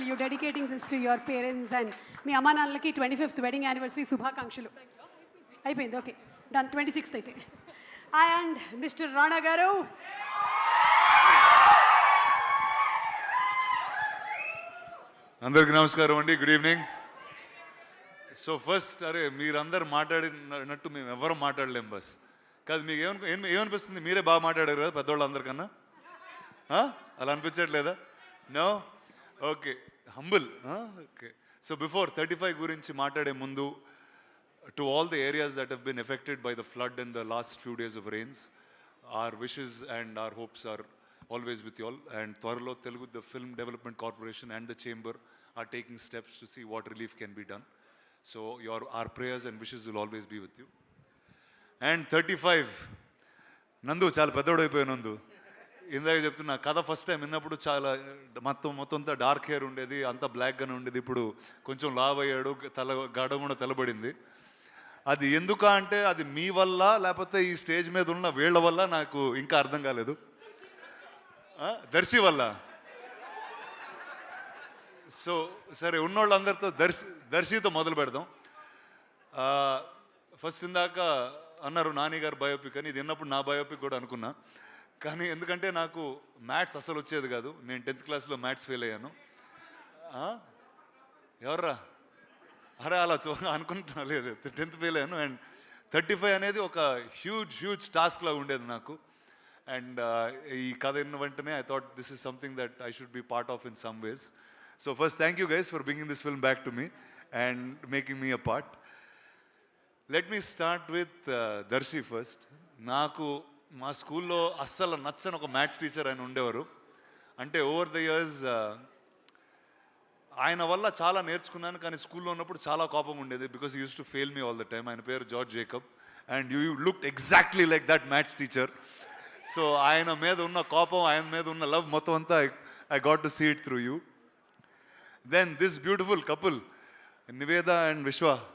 Special you dedicating this to your parents and మీ అమ్మా నాన్నలకి twenty fifth wedding anniversary శుభాకాంక్షలు. అయిపోయింది ఓకే డన్ ట్వంటీ సిక్స్త్ అయితే. And mister Rana గారు. అందరికీ నమస్కారం అండి. గుడ్ ఈవినింగ్ సో ఫస్ట్ అరే మీరందరు మాట్లాడినట్టు మేము ఎవరు మాట్లాడలేం బస్ కాదు మీకు ఏమను ఏమనిపిస్తుంది? మీరే బాగా మాట్లాడారు కదా పెద్దవాళ్ళు అందరికన్నా అలా అనిపించట్లేదా? No okay humble okay so before thirty five గురించి మాట్లాడే ముందు to all the areas that have been affected by the flood in the last few days of rains our wishes and our hopes are always with all and త్వరలో Telugu the film development corporation and the chamber are taking steps to see what relief can be done so your our prayers and wishes will always be with you and thirty five Nandu చాలా పెద్దోడు అయిపోయావు నందు ఇందాక చెప్తున్నా కథ first time విన్నప్పుడు చాలా మొత్తం మొత్తం అంతా డార్క్ హెయిర్ ఉండేది అంత బ్లాక్గానే ఉండేది. ఇప్పుడు కొంచెం లావ్ అయ్యాడు తల గడ కూడా తెలబడింది అది ఎందుక అంటే అది మీ వల్ల లేకపోతే ఈ స్టేజ్ మీద ఉన్న వీళ్ళ వల్ల నాకు ఇంకా అర్థం కాలేదు. దర్శి వల్ల. సో సరే ఉన్నోళ్ళందరితో దర్శి దర్శితో మొదలు పెడదాం. ఫస్ట్ ఇందాక అన్నారు నాని గారు బయోపిక్ అని ఇది విన్నప్పుడు నా బయోపిక్ కూడా అనుకున్నా. కానీ ఎందుకంటే నాకు మ్యాథ్స్ అసలు వచ్చేది కాదు. నేను టెన్త్ క్లాస్లో మ్యాథ్స్ ఫెయిల్ అయ్యాను. ఎవర్రా? అరే అలా చూ అనుకుంటున్నా. లేదు టెన్త్ ఫెయిల్ అయ్యాను. అండ్ థర్టీ ఫైవ్ అనేది ఒక హ్యూజ్ హ్యూజ్ టాస్క్లో ఉండేది నాకు. అండ్ ఈ కథ విన్న వెంటనే I thought this is something that I should be part of in some ways. So first thank you guys for bringing this film back to me and making me a part. Let me start with Darshi first. నాకు మా స్కూల్లో అస్సలు నచ్చని ఒక maths teacher ఆయన ఉండేవారు. అంటే over the years ఆయన వల్ల చాలా నేర్చుకున్నాను కానీ స్కూల్లో ఉన్నప్పుడు చాలా కోపం ఉండేది because use to fail me all the time ఆయన పేరు George Jacob. And you look exactly like that maths teacher. So ఆయన మీద ఉన్న కోపం ఆయన మీద ఉన్న లవ్ మొత్తం అంతా I got to see it through you then this beautiful couple Niveda and Vishwa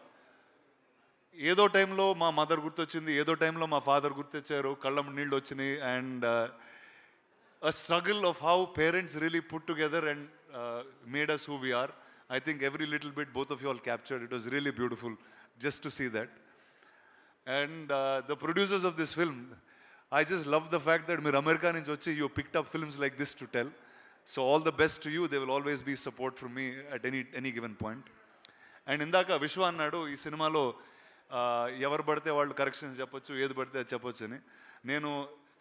ఏదో టైంలో మా మదర్ గుర్తొచ్చింది ఏదో టైంలో మా ఫాదర్ గుర్తొచ్చారు కళ్ళం నీళ్ళు వచ్చినాయి and a struggle of how parents really put together and uh, made us who we are. I think every little bit both of you all captured. It was really beautiful just to see that. And uh, the producers of this film, I just love the fact that మీరు America నుంచి వచ్చి you picked up films like this to tell. So all the best to you. There will always be support from me at any any given point. And ఇందాక విశ్వ అన్నాడు ఈ సినిమాలో ఆ, ఎవరు పడితే వాళ్ళు కరెక్షన్స్ చెప్పొచ్చు ఏది పడితే అది చెప్పొచ్చు అని. నేను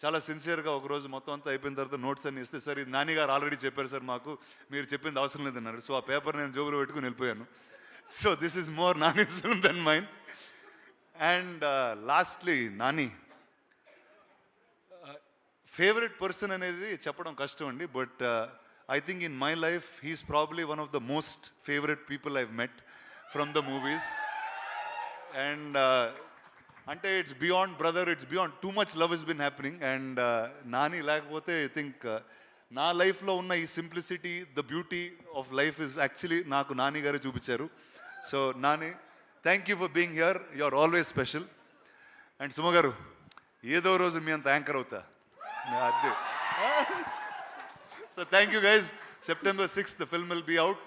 చాలా సిన్సియర్గా ఒకరోజు మొత్తం అంతా అయిపోయిన తర్వాత నోట్స్ అన్ని ఇస్తే సార్ ఇది నాని గారు ఆల్రెడీ చెప్పారు సార్ మాకు మీరు చెప్పింది అవసరం లేదన్నారు. సో ఆ పేపర్ నేను జోబులో పెట్టుకుని వెళ్ళిపోయాను. So this is more Nani film than mine. And lastly Nani favourite person అనేది చెప్పడం కష్టం అండి but I think in my life he's probably one of the most favourite people I've met from the movies. And అంటే it's beyond brother it's beyond too much love is been happening and Nani లేకపోతే I think నా లైఫ్లో ఉన్న ఈ simplicity the beauty of life is actually నాకు నాని గారు చూపించారు. So Nani thank you for being here you are always special and Suma గారు ఏదో రోజు మీ అంత యాంకర్ అవుతా. అదే. So thank you guys September sixth the film will be out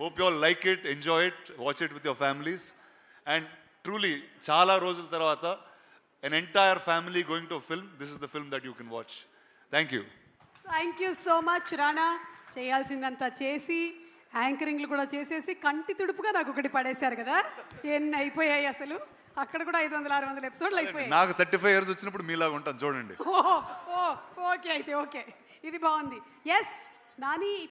hope you all like it enjoy it watch it with your families and truly చాలా రోజుల తర్వాత an entire family going to film this is the film that you can watch thank you thank you so much Rana చేయాల్సిందంతా చేసి యాంకరింగ్లు కూడా చేసేసి కంటి తుడుపుగా నాకు ఒకటి పడేశారు కదా? ఎన్ని అయిపోయాయి అసలు? అక్కడ కూడా ఐదు వందల ఆరు వందల ఎపిసోడ్లు అయిపోయాయి. నాకు థర్టీ ఫైవ్ ఇయర్స్ వచ్చినప్పుడు మీలాగా ఉంటాను చూడండి. ఓ ఓకే అయితే ఓకే. ఇది బాగుంది. ఎస్ నాని